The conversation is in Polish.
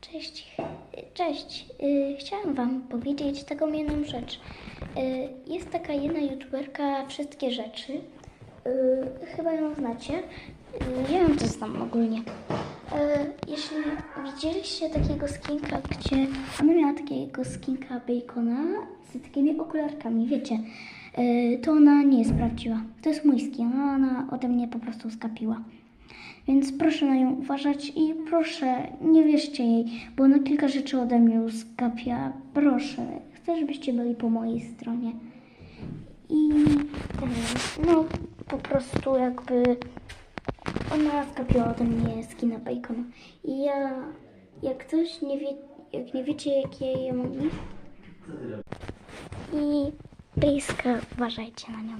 Cześć. Cześć. Y, Chciałam Wam powiedzieć taką jedną rzecz. Y, Jest taka jedna youtuberka Wszystkie Rzeczy. Y, Chyba ją znacie. Ja ją też znam ogólnie. Jeśli widzieliście takiego skinka, gdzie ona miała takiego skinka bacona z takimi okularkami, wiecie, to ona nie jest prawdziwa. To jest mój skin, ona ode mnie po prostu skapiła. Więc proszę na nią uważać i proszę, nie wierzcie jej, bo ona kilka rzeczy ode mnie skapia. Proszę, chcę, żebyście byli po mojej stronie. I no, po prostu jakby ona skapiła ode mnie skina bacona. I ja, jak ktoś nie wie, jak nie wiecie, jakie ja mam nick, i bliska, uważajcie na nią.